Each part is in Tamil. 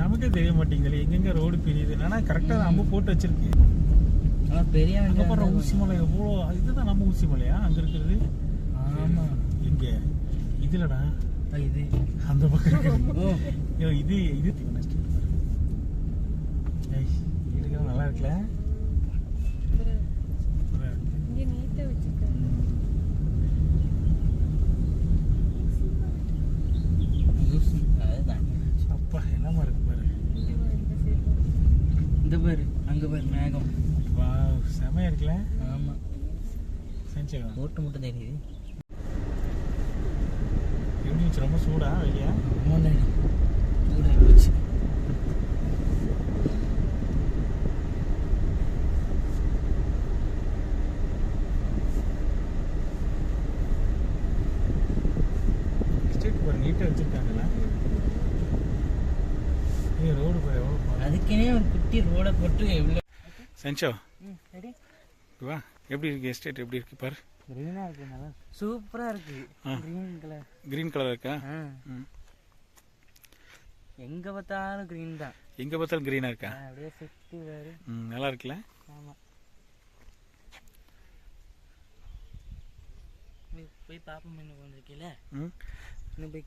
நமக்கே தெரிய மாட்டேங்குது. எங்கெங்க ரோடு பிரியுது? ஆனால் கரெக்டாக அம்பு போட்டு வச்சிருக்கு ஆனால் பெரிய அங்கே போடுற ஊசி மலை எவ்வளோ இதுதான் நம்ம ஊசி மலையா? அங்கே இருக்கிறது? ஆமா. எங்க இதுலடா இது. அந்த பக்கம் இது இது நல்லா இருக்குல்ல சூப்பரா இருக்கு. இங்க நீட்டா வச்சிருக்காங்க ஊசி, அதுதான் அப்பா என்னமா இருக்கு பாரு இதுவா இந்த சைடு இந்த பாரு அங்க பாரு மேகம். வா செமையா இருக்குல்ல? ஆமா. செஞ்சா ஓட்டு மட்டும் தெரியுது. எப்படி ரொம்ப சூடா? வெளியா? ஆமாண்ணே சூடாகி போச்சு நீட்டாக வச்சிருக்காங்கல்ல? ஏய் ரோடு பாரு எவ்வளோ பாரு அதுக்குன்னே ஒரு குட்டி ரோடை போட்டு எவ்வளோ செஞ்சோ? வா எப்படி இருக்கு? எஸ்டேட் எப்படி இருக்கு? பாரு. க்ரீனாக இருக்கு நல்லா. சூப்பராக இருக்கு. க்ரீன் கலர் கிரீன் கலர் இருக்கா. எங்கே பார்த்தாலும் க்ரீன் தான். எங்க பார்த்தாலும் கிரீனா இருக்கா? அப்படியே சுற்றி ம் நல்லா இருக்குல்ல? ஆமாம் போய் பார்ப்போம் இன்னும் கொஞ்சம் இருக்கீல ம். இன்னும் போய்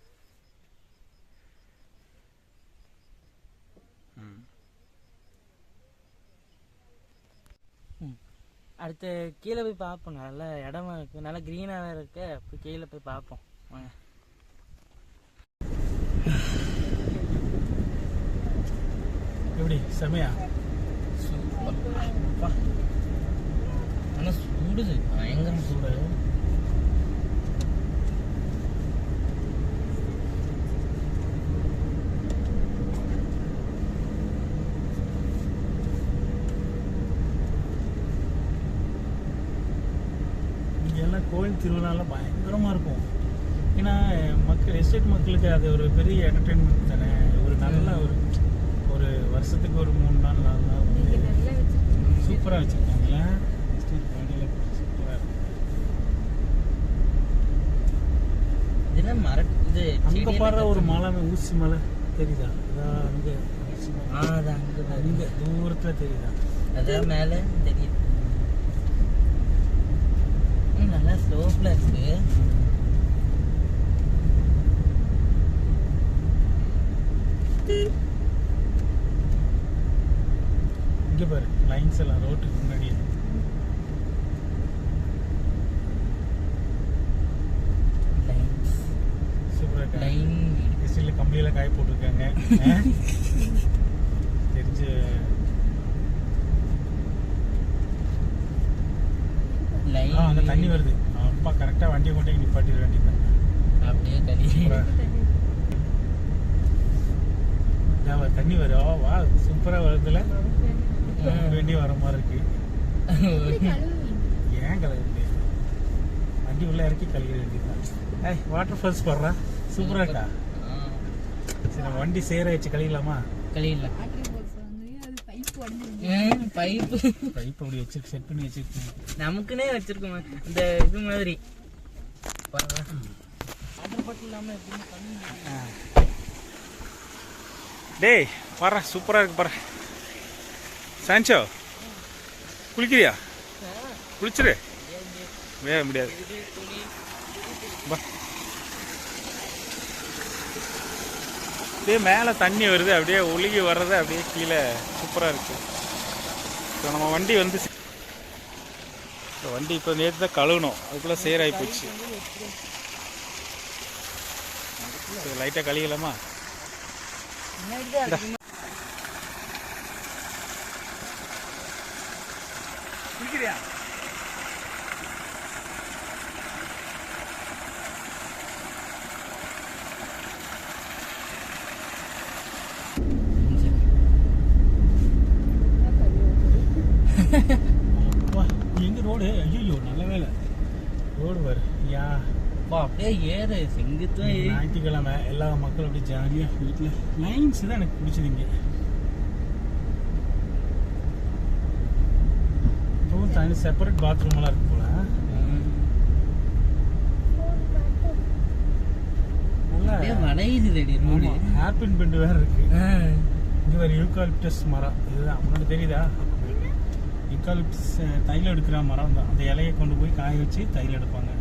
அடுத்து கீழே போய் பார்ப்போம். நல்ல இடமா இருக்கு. நல்லா க்ரீனாக இருக்கு. போய் கீழே போய் பார்ப்போம். வாங்க. எப்படி? செமையா? சூப்பர். ஆனால் சூடுது. பயங்கரம் சூடு இங்க எல்லாம் கோயில் திருவிழாலாம் பயங்கரமா இருக்கும். ஏன்னா மக்கள் எஸ்டேட் மக்களுக்கு அது ஒரு பெரிய என்டர்டெயின்மெண்ட் தானே. ஒரு நல்ல ஒரு ஒரு வருஷத்துக்கு ஒரு மூணு நாள் நாலு நாள் சூப்பராக வச்சுருக்காங்களே எஸ்டேட் பாடியில் சூப்பராக இருக்கும். இதெல்லாம் மர இது அங்கே பாடுற ஒரு. மலை ஊசி மலை தெரியுதா? அதான் அங்கே. அங்கே தூரத்தில் தெரியுதா? அதான் மேலே தெரியுது. ம், நல்லா ஸ்லோப்பில் இருக்கு. இங்கே பாரு லைன்ஸ் எல்லாம் ரோட்டுக்கு முன்னாடி லைன்ஸ் சூப்பராக லைன் எஸ்டியில் கம்பியெல்லாம் காய போட்டிருக்காங்க. அங்கே தண்ணி வருது. அப்பா கரெக்டாக வண்டியை கொண்டு நிப்பாட்டிட வேண்டியது அப்படியே தண்ணி. தண்ணி வரும். வா சூப்பராக வருதுல. ஆ. வேண்டி வர மாதிரி இருக்கு. ஏன் கலகுது வண்டி உள்ள இறக்கி கழுவிட வேண்டியதுதான் ஏய் வாட்டர் ஃபால்ஸ் போடுறா. சூப்பராக இருக்கா? சரி வண்டி சேர வச்சு கழுவிடலாமா கழியிடலாம் வாட்டர் பால்ஸ் வாங்குறீங்க அது பைப் உடஞ்சிருங்க ம், பைப்பு? பைப் அப்படி வச்சு செட் பண்ணி வச்சிருக்கேன் நமக்குன்னே வச்சிருக்கோம் இந்த இது மாதிரி. டேய் பாரு சூப்பராக இருக்கு பாரு. சான்சோ குளிக்கிறியா? குளிச்சிரு. வேற முடியாது. பா அப்படியே மேலே தண்ணி வருது அப்படியே ஒழுகி வர்றது அப்படியே கீழே சூப்பராக இருக்கு. இப்போ நம்ம வண்டி வந்து இப்போ வண்டி இப்போ நேற்று தான் கழுவணும் அதுக்குள்ளே சேராகி போச்சு. லைட்டாக கழுவிக்கலாமா முன்னாடி தான் அதிகமா குளிக்கிறியா அப்பா, எங்க ரோடு ஐயோ. அப்பா அப்படியே ஏறு செங்குத்தும் ஏறி. ஞாயிற்றுக்கிழமை எல்லா மக்களும் அப்படியே ஜாலியாக வீட்டில் லைன்ஸ் தான் எனக்கு பிடிச்சது இங்கே. இப்போவும் தனி செப்பரேட் பாத்ரூம்லாம் இருக்கு போல. ஹேர்பின் பெண்டு வேற இருக்கு. இது ஒரு யூகாலிப்டஸ் மரம். இதுதான் உனக்கு தெரியுதா? யூகாலிப்டஸ் தைலம் எடுக்கிற மரம் தான். அந்த இலையை கொண்டு போய் காய வச்சு தைலம் எடுப்பாங்க.